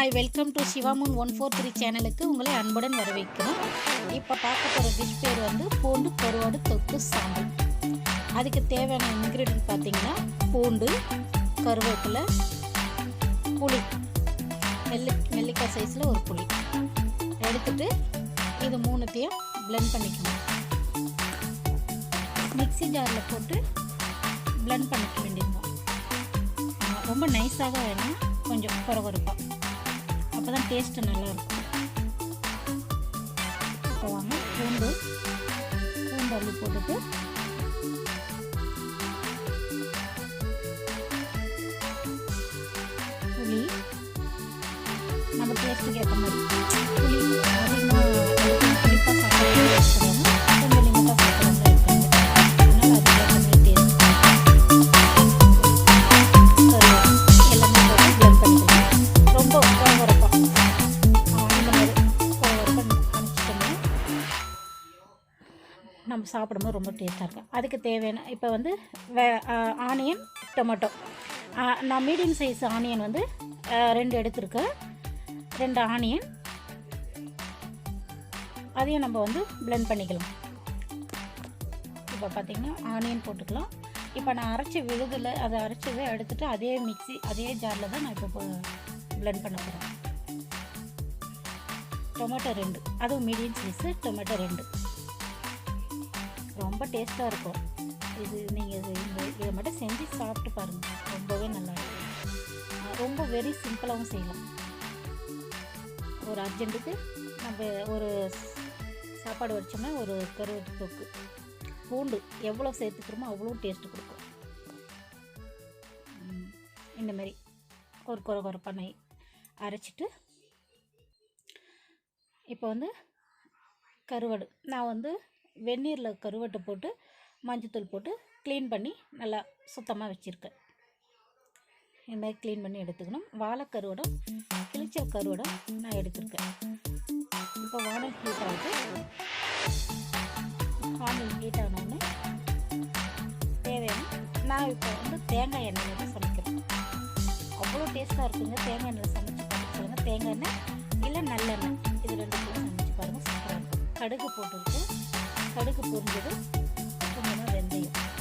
Hi welcome to சிவாமுன் one four three சேனலுக்கு உங்களை அன்புடன் வரவேற்கிறோம். இப்போ பார்க்க போகிற டிஷ் பேர் வந்து பூண்டு கருவாடு தொக்கு சாம்பல் அதுக்கு தேவையான இன்க்ரீடியன்ட் பார்த்தீங்கன்னா பூண்டு கருவேப்பிலை புளி. நெல்லி நெல்லிக்காய் சைஸில் ஒரு புளி. எடுத்துட்டு இது மூணுத்தையும் பிளெண்ட் பண்ணிக்கணும். மிக்ஸி ஜாரில் போட்டு பிளெண்ட் பண்ணிக்க வேண்டியது ரொம்ப நைஸாக வேணும் கொஞ்சம் குறகுறப்பா அப்போ தான் டேஸ்ட்டு நல்லாயிருக்கும். இப்போ வாங்க பூண்டு பூண்டு அள்ளி போட்டுட்டு புளி நம்ம டேஸ்ட்டுக்கு ஏற்ற மாதிரி. சாப்பிடும்போது ரொம்ப டேஸ்ட்டாக இருக்கும். அதுக்கு தேவையான இப்போ வந்து வே ஆனியன் டொமேட்டோ. நான் மீடியம் சைஸ் ஆனியன் வந்து ரெண்டு எடுத்துருக்கேன். ரெண்டு ஆனியன். அதையும் நம்ம வந்து பிளெண்ட் பண்ணிக்கலாம். இப்போ பார்த்தீங்கன்னா ஆனியன் போட்டுக்கலாம். இப்போ நான் அரைச்ச விழுதில் அதை அரைச்சதை எடுத்துட்டு அதே மிக்சி அதே ஜாரில் தான் நான் இப்போ பிளெண்ட் பண்ண போகிறேன் டொமேட்டோ ரெண்டு. அதுவும் மீடியம் சைஸு டொமேட்டோ ரெண்டு. ரொம்ப டேஸ்ட்டாக இருக்கும். இது நீங்கள் இது இந்த இதை மட்டும் செஞ்சு சாப்பிட்டு பாருங்கள் ரொம்பவே நல்லாயிருக்கும் ரொம்ப வெரி சிம்பிளாகவும் செய்யலாம். ஒரு அர்ஜென்ட்டுக்கு நம்ம ஒரு சாப்பாடு வச்சோம்னா ஒரு கருவட்டு தொக்கு. பூண்டு எவ்வளோ சேர்த்துக்கிறோமோ அவ்வளோ டேஸ்ட்டு கொடுக்கும். இந்தமாரி இந்த மாதிரி ஒரு குறை குறைப்பான அரைச்சிட்டு இப்போ வந்து கருவாடு. நான் வந்து வெந்நீரில் கருவாட்டை போட்டு மஞ்சத்தூள் போட்டு க்ளீன் பண்ணி நல்லா சுத்தமாக வச்சுருக்கேன் இந்த மாதிரி க்ளீன் பண்ணி எடுத்துக்கணும். வாழைக்கருவடம் கிழிச்ச கருவடம் நான் எடுத்திருக்கேன். இப்போ வானல் ஹீட் ஆகுது. வானல் ஹீட் ஆனோடனே தேவையான நான் இப்போ வந்து தேங்காய் எண்ணெயில் தான் சமைக்கிறேன். அவ்வளோ டேஸ்ட்டாக இருக்குங்க. தேங்காய் எண்ணெயில் சமைச்சு பார்த்து சொல்லுங்கள் தேங்காய் எண்ணெய் இல்லை நல்லெண்ணெய். இது ரெண்டுத்தையும் சமைச்சு பாருங்கள் சூப்பராக இருக்கும். கடுகு போட்டுருக்கு. கடுகு பொரிஞ்சது கொஞ்சமாக வெந்தயம்.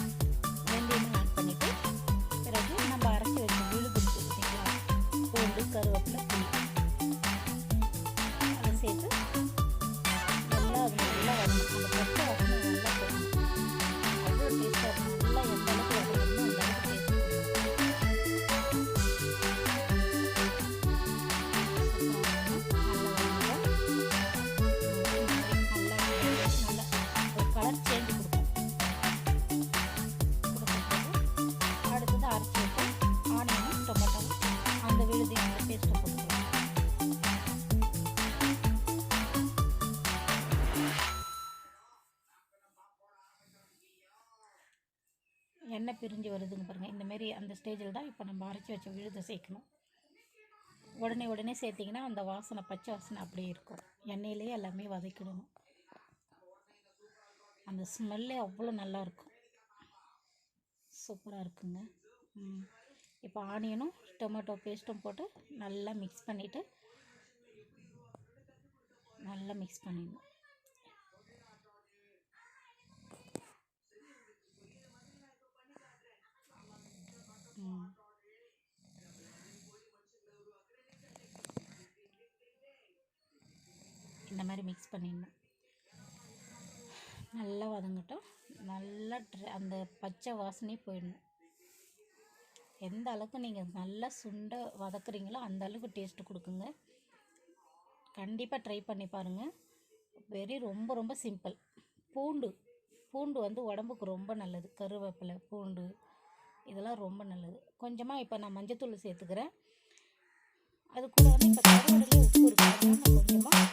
எண்ணெய் பிரிஞ்சு வருதுங்க பாருங்கள் இந்தமாரி அந்த ஸ்டேஜில் தான் இப்போ நம்ம அரைச்சி வச்ச விழுதை சேர்க்கணும். உடனே உடனே சேர்த்திங்கன்னா அந்த வாசனை பச்சை வாசனை அப்படியே இருக்கும். எண்ணெயிலேயே எல்லாமே வதக்கிடணும் அந்த ஸ்மெல்லே அவ்வளோ நல்லாயிருக்கும் சூப்பராக இருக்குங்க. இப்போ ஆனியனும் டொமேட்டோ பேஸ்ட்டும் போட்டு நல்லா மிக்ஸ் பண்ணிவிட்டு நல்லா மிக்ஸ் பண்ணிடணும் ம் இந்த மாதிரி மிக்ஸ் பண்ணிடணும். நல்லா வதங்கட்டும். நல்லா அந்த பச்சை வாசனையே போயிடணும். எந்த அளவுக்கு நீங்கள் நல்லா சுண்ட வதக்குறீங்களோ அந்த அளவுக்கு டேஸ்ட்டு கொடுக்குங்க. கண்டிப்பாக ட்ரை பண்ணி பாருங்கள் வெரி ரொம்ப ரொம்ப சிம்பிள் பூண்டு. பூண்டு வந்து உடம்புக்கு ரொம்ப நல்லது. கருவேப்பிலை பூண்டு. இதெல்லாம் ரொம்ப நல்லது. கொஞ்சமாக இப்போ நான் மஞ்சத்தூள் சேர்த்துக்கிறேன். அது கூட வந்து இப்போ கருவேப்பிலையும் உப்பு இருக்கு கொஞ்சமாக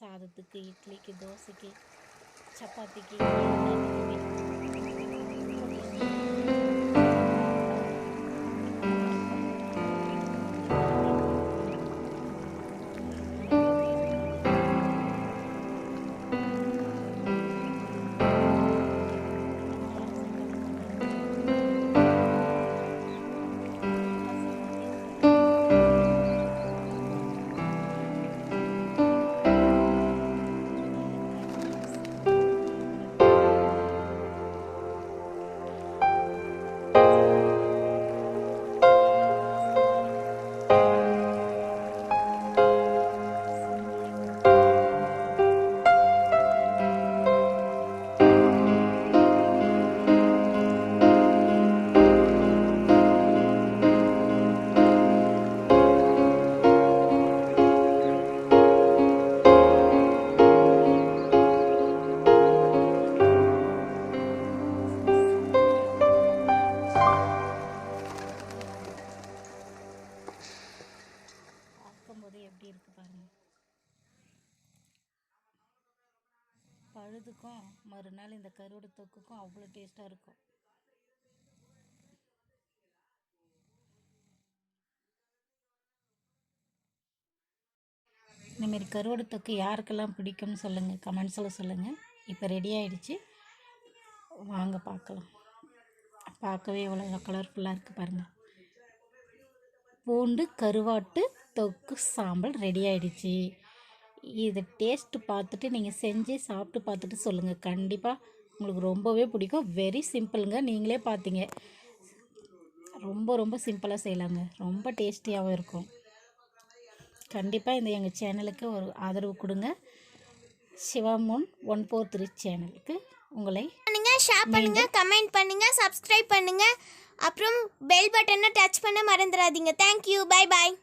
സാധത്തുക്ക് ഇഡ്ഡലിക്ക് ദോശയ്ക്ക് ചപ്പാത്തിക്ക് பழுதுக்கும் மறுநாள் இந்த கருவாடு தொக்குக்கும் அவ்வளோ டேஸ்ட்டாக இருக்கும். இந்தமாரி கருவாடு தொக்கு யாருக்கெல்லாம் பிடிக்கும்னு சொல்லுங்கள் கமெண்ட்ஸில் சொல்லுங்கள் இப்போ ரெடி ஆகிடுச்சு வாங்க பார்க்கலாம். பார்க்கவே எவ்வளோ கலர்ஃபுல்லாக இருக்குது பாருங்கள் பூண்டு கருவாட்டு தொக்கு சாம்பல் ரெடி ஆகிடுச்சி இது டேஸ்ட்டு பார்த்துட்டு நீங்கள் செஞ்சு சாப்பிட்டு பார்த்துட்டு சொல்லுங்கள் கண்டிப்பாக உங்களுக்கு ரொம்பவே பிடிக்கும். வெரி சிம்பிளுங்க நீங்களே பார்த்தீங்க ரொம்ப ரொம்ப சிம்பிளாக செய்யலாங்க. ரொம்ப டேஸ்டியாகவும் இருக்கும். கண்டிப்பாக இந்த எங்கள் சேனலுக்கு ஒரு ஆதரவு கொடுங்க. சிவாமோன் ஒன் ஃபோர் த்ரீ சேனலுக்கு உங்களை பண்ணுங்க ஷேர் பண்ணுங்க கமெண்ட் பண்ணுங்க சப்ஸ்கிரைப் பண்ணுங்க. அப்புறம் பெல் பட்டனை டச் பண்ண மறந்துடாதீங்க. Thank you bye bye